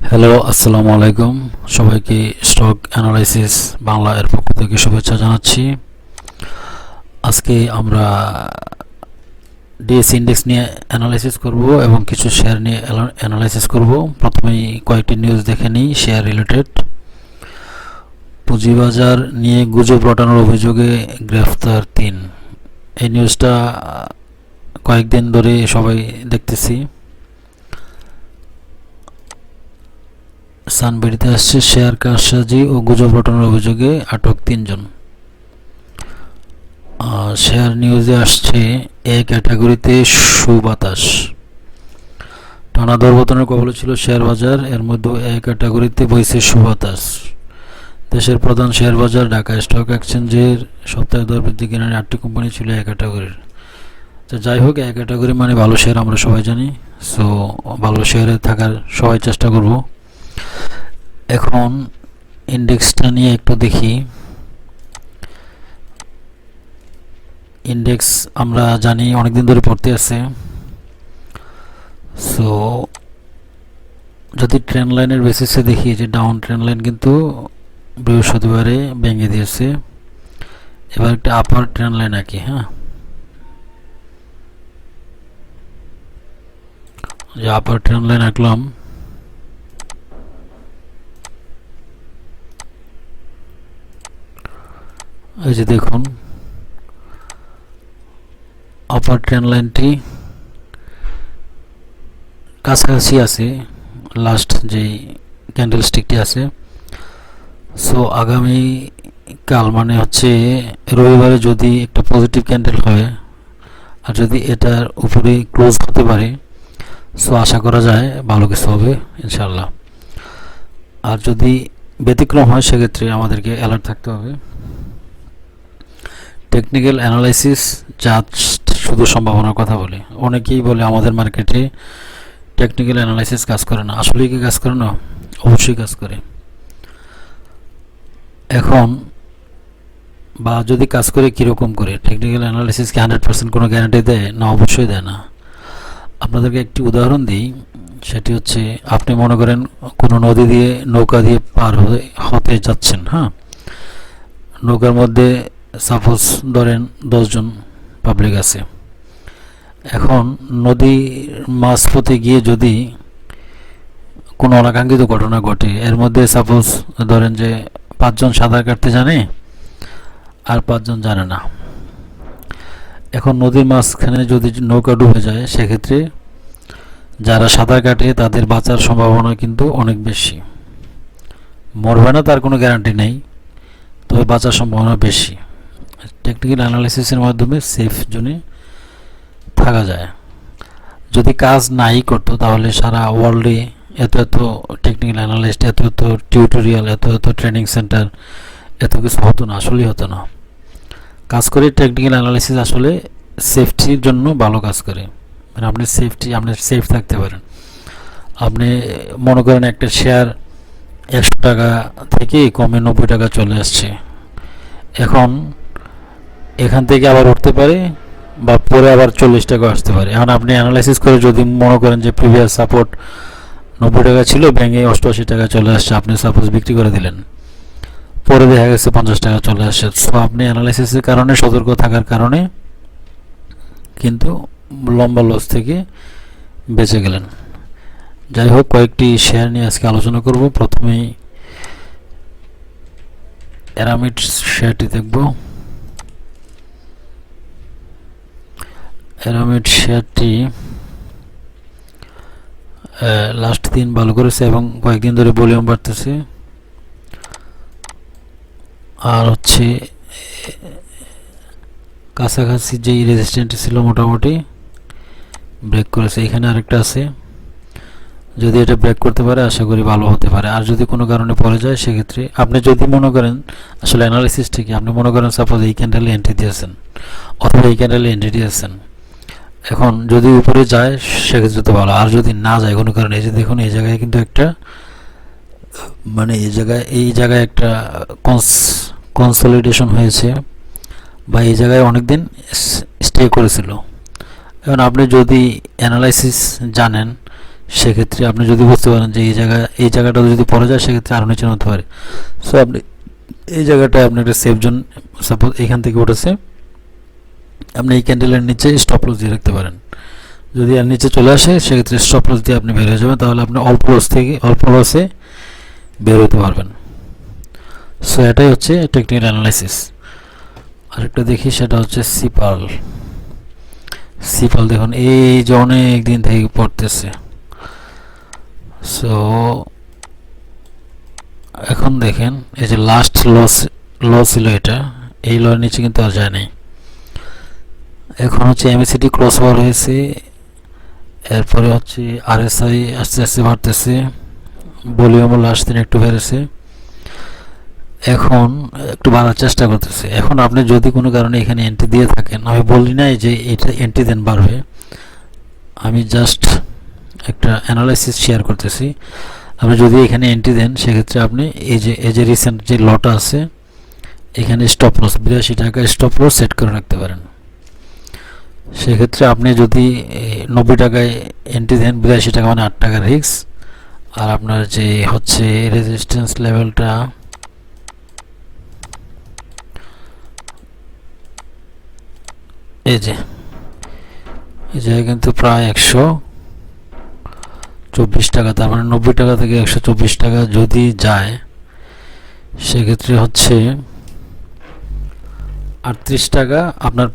Hello আসসালামু আলাইকুম সবাইকে স্টক অ্যানালাইসিস বাংলা এর পক্ষ থেকে শুভেচ্ছা জানাচ্ছি। আজকে আমরা ডিএস ইন্ডেক্স নিয়ে অ্যানালাইসিস করব এবং কিছু শেয়ার নিয়ে অ্যানালাইসিস করব। প্রথমেই কয়েকটি নিউজ দেখে নিই শেয়ার রিলেটেড পুঁজিবাজার নিয়ে গুজব রটানোর অভিযোগে গ্রেফতার তিন। এই নিউজটা কয়েকদিন ধরে সবাই দেখতেছি। সানবেরিতে আসছে শেয়ার কারসাজি ও গুজব রটনার অভিযোগে আটক তিনজন। শেয়ার নিউজে আসছে এ ক্যাটাগরিতে সুবাতাস। টানা দরপতনের কবলে ছিল শেয়ার বাজার, এর মধ্যে এ ক্যাটাগরিতে বইছে সুবাতাস। দেশের প্রধান শেয়ার বাজার ঢাকা স্টক এক্সচেঞ্জের সপ্তাহে দর বৃদ্ধি কেনার আটটি কোম্পানি ছিল এ ক্যাটাগরির। তো যাই হোক, এ ক্যাটাগরি মানে ভালো শেয়ার আমরা সবাই জানি সো ভালো শেয়ারে থাকার সবাই চেষ্টা করব। এখন ইন্ডেক্সটা নিয়ে একটু দেখি। ইন্ডেক্স আমরা জানি অনেকদিন ধরে পড়তে আছে। সো যদি ট্রেন লাইনের বেসিসে দেখি, যে ডাউন ট্রেন লাইন কিন্তু বৃহস্পতিবারে ভেঙে দিয়েছে। এবার একটা আপার ট্রেন লাইন আঁকি হ্যাঁ? যে আপার ট্রেন লাইন আঁকলাম। এই যে দেখুন আপার ট্রেন লাইনটি কাছাকাছি আছে লাস্ট যেই ক্যান্ডেল স্টিকটি আছে। সো আগামী কাল মানে হচ্ছে রবিবারে যদি একটা পজিটিভ ক্যান্ডেল হয়, আর যদি এটার উপরে ক্লোজ হতে পারে সো আশা করা যায় ভালো কিছু হবে ইনশাল্লাহ আর যদি ব্যতিক্রম হয়, সেক্ষেত্রে আমাদেরকে অ্যালার্ট থাকতে হবে। টেকনিক্যাল অ্যানালাইসিস জাস্ট শুধু সম্ভাবনার কথা বলে। অনেকেই বলে আমাদের মার্কেটে টেকনিক্যাল অ্যানালাইসিস কাজ করে না। আসলে কি কাজ করে না? অবশ্যই কাজ করে। এখন বা যদি কাজ করে কীরকম করে? টেকনিক্যাল অ্যানালাইসিস কি হান্ড্রেড পার্সেন্ট কোনো গ্যারান্টি দেয়? না, অবশ্যই দেয় না। আপনাদেরকে একটি উদাহরণ দিই। সেটি হচ্ছে, আপনি মনে করেন কোনো নদী দিয়ে নৌকা দিয়ে পার হতে যাচ্ছেন হ্যাঁ? নৌকার মধ্যে সাপোজ ধরেন দশজন পাবলিক আছে। এখন নদীর মাঝপথে গিয়ে যদি কোনো অনাকাঙ্ক্ষিত ঘটনা ঘটে, এর মধ্যে সাপোজ ধরেন যে পাঁচজন সাঁতার কাটতে জানে আর পাঁচজন জানে না। এখন নদীর মাঝখানে যদি নৌকা ডুবে যায়, সেক্ষেত্রে যারা সাঁতার কাটে তাদের বাঁচার সম্ভাবনা কিন্তু অনেক বেশি। মরবে না তার কোনো গ্যারান্টি নেই, তবে বাঁচার সম্ভাবনা বেশি। টেকনিক্যাল অ্যানালাইসিসের মাধ্যমে সেফ জোনে থাকা যায়। যদি কাজ নাই করতো, তাহলে সারা ওয়ার্ল্ডে এত এত টেকনিক্যাল অ্যানালিস্ট এত এত টিউটোরিয়াল এত এত ট্রেনিং সেন্টার এত কিছু হতো না, আসলেই হতো না। কাজ করে টেকনিক্যাল অ্যানালাইসিস আসলে সেফটির জন্য ভালো কাজ করে। মানে আপনি সেফটি আপনি সেফ থাকতে পারেন। আপনি মনে করেন একটা শেয়ার একশো টাকা থেকে কমে নব্বই টাকা চলে আসছে। এখন এখান থেকে আবার উঠতে পারে বা পরে আবার চল্লিশ টাকা আসতে পারে। এখন আপনি অ্যানালাইসিস করে যদি মনে করেন যে প্রিভিয়াস সাপোর্ট নব্বই টাকা ছিল ব্যাঙ্কে অষ্টআশি টাকা চলে আসছে, আপনি সাপোজ বিক্রি করে দিলেন। পরে দেখা গেছে পঞ্চাশ টাকা চলে আসছে। সো আপনি অ্যানালাইসিসের কারণে, সতর্ক থাকার কারণে কিন্তু লম্বা লস থেকে বেঁচে গেলেন। যাই হোক, কয়েকটি শেয়ার নিয়ে আজকে আলোচনা করব। প্রথমেই অ্যারামিড শেয়ারটি দেখব। অ্যারামিড শেয়ারটি লাস্ট দিন ভালো করেছে এবং কয়েকদিন ধরে ভলিউম বাড়তেছে। আর হচ্ছে, কাছাকাছি যেই রেজিস্ট্যান্ট ছিল মোটামুটি ব্রেক করেছে। এখানে আরেকটা আছে। যদি এটা ব্রেক করতে পারে, আশা করি ভালো হতে পারে। আর যদি কোনো কারণে পড়ে যায়, সেক্ষেত্রে আপনি যদি মনে করেন, আসলে অ্যানালিসিস থেকে আপনি মনে করেন সাপোজ এই ক্যান্ডেলে এন্ট্রি দিয়েছেন, অথবা এই ক্যান্ডেলে এন্ট্রি দিয়েছেন। এখন যদি উপরে যায়, সেক্ষেত্রে তো ভালো। আর যদি না যায়, কোনো কারণে, এই যে দেখুন, এই জায়গায় কিন্তু একটা মানে এই জায়গায় এই জায়গায় একটা কনস কনসলিডেশন হয়েছে বা এই জায়গায় অনেক দিন স্টে করেছিল। এখন আপনি যদি অ্যানালাইসিস জানেন, সেক্ষেত্রে আপনি যদি বুঝতে পারেন যে এই জায়গা এই জায়গাটা যদি পড়ে যায়, সেক্ষেত্রে আরও নিচে হতে পারে। সো আপনি এই জায়গাটায় আপনি একটা সেফ জোন সাপোজ এখান থেকে উঠেছে। আপনি এই ক্যান্ডেলের নিচে স্টপ লস দিয়ে রাখতে পারেন। যদি আর নিচে চলে আসে, সেক্ষেত্রে স্টপ লস দিয়ে আপনি বের হয়ে যাবেন, তাহলে আপনি অল্প লস থেকে, অল্প লসে বের হতে পারবেন। সো এটাই হচ্ছে টেকনিক্যাল অ্যানালাইসিস আরেকটা দেখি, সেটা হচ্ছে সিপাল সিপাল দেখুন, এই যে অনেক দিন থেকে পড়তেছে। সো এখন দেখেন, এই যে লাস্ট লস ল ছিল এটা, এই লর নিচে কিন্তু আর যায় নাই। এখন হচ্ছে এমএসিটি ক্রস ওভার হয়েছে। এরপরে হচ্ছে আরএসআই আস্তে আস্তে বাড়তেছে। ভলিউম লাস্ট দিন একটু বেড়েছে। এখন একটু বাড়ার চেষ্টা করতেছে। এখন আপনি যদি কোনো কারণে এখানে এন্ট্রি দিয়ে থাকেন, আমি বলি নাই যে এটা এন্ট্রি দেন বাড়বে। আমি জাস্ট একটা অ্যানালাইসিস শেয়ার করতেছি। আপনি যদি এখানে এন্ট্রি দেন, সেক্ষেত্রে আপনি এই যে এই যে রিসেন্ট যে লটা আছে, এখানে স্টপ লস বিরাশি টাকা স্টপ লস সেট করে রাখতে পারেন। সেক্ষেত্রে আপনি যদি নব্বই টাকায় এন্ট্রি দেন, বিরাশি টাকা মানে আট টাকার রিক্স আর আপনার যে হচ্ছে রেজিস্ট্যান্স লেভেলটা এই যে, এই জায়গায় কিন্তু প্রায় একশো চব্বিশ টাকা, তার মানে নব্বই টাকা থেকে একশো চব্বিশ টাকা যদি যায়, সেক্ষেত্রে হচ্ছে আটত্রিশ টাকা আপনার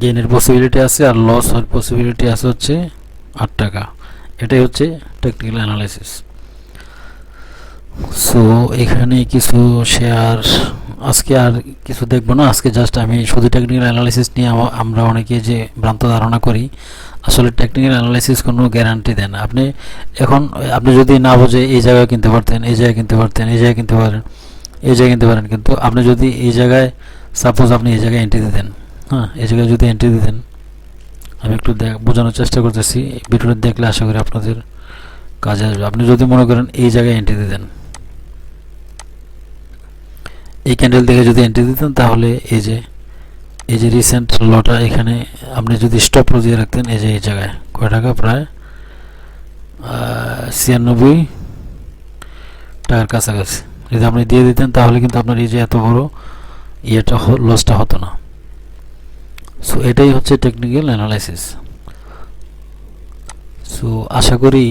গেইনের পসিবিলিটি আছে আর লস হওয়ার পসিবিলিটি আছে হচ্ছে আট টাকা। এটাই হচ্ছে টেকনিক্যাল অ্যানালাইসিস সো এখানে কিছু শেয়ার আজকে আর কিছু দেখব না। আজকে জাস্ট আমি শুধু টেকনিক্যাল অ্যানালাইসিস নিয়ে আমরা অনেকে যে ভ্রান্ত ধারণা করি, আসলে টেকনিক্যাল অ্যানালাইসিস কোনো গ্যারান্টি দেন আপনি এখন, আপনি যদি না বোঝে এই জায়গায় কিনতে পারতেন, এই জায়গায় কিনতে পারতেন, এই জায়গায় কিনতে পারেন, এই জায়গায় কিনতে পারেন, কিন্তু আপনি যদি এই জায়গায় সাপোজ আপনি এই জায়গায় এন্ট্রি দিতেন হ্যাঁ এই জায়গায় যদি এন্ট্রি দিতেন আমি একটু দেখ, বোঝানোর চেষ্টা করতেছি। ভিডিওটা দেখলে আশা করি আপনাদের কাজে আসবে। আপনি যদি মনে করেন এই জায়গায় এন্ট্রি দিতেন এই ক্যান্ডেল থেকে যদি এন্ট্রি দিতেন তাহলে এই যে এই যে রিসেন্ট লটা এখানে আপনি যদি স্টপ লস রাখতেন, এই যে এই জায়গায়, কয় টাকা প্রায়? ছিয়ানব্বই টাকার কাছাকাছি। যদি আপনি দিয়ে দিতেন, তাহলে কিন্তু আপনার এই যে এত বড় ইয়েটা লসটা হতো না। সো এটাই হচ্ছে টেকনিক্যাল অ্যানালাইসিস সো আশা করি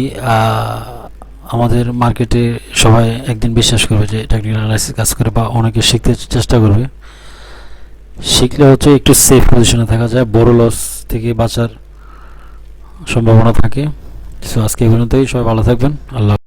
আমাদের মার্কেটে সবাই একদিন বিশ্বাস করবে যে টেকনিক্যাল অ্যানালাইসিস কাজ করে বা অনেকে শিখতে চেষ্টা করবে। শিখলে হচ্ছে একটু সেফ পজিশনে থাকা যায়, বড় লস থেকে বাঁচার সম্ভাবনা থাকে। সো আজকে এই পর্যন্তই, সবাই ভালো থাকবেন। আল্লাহ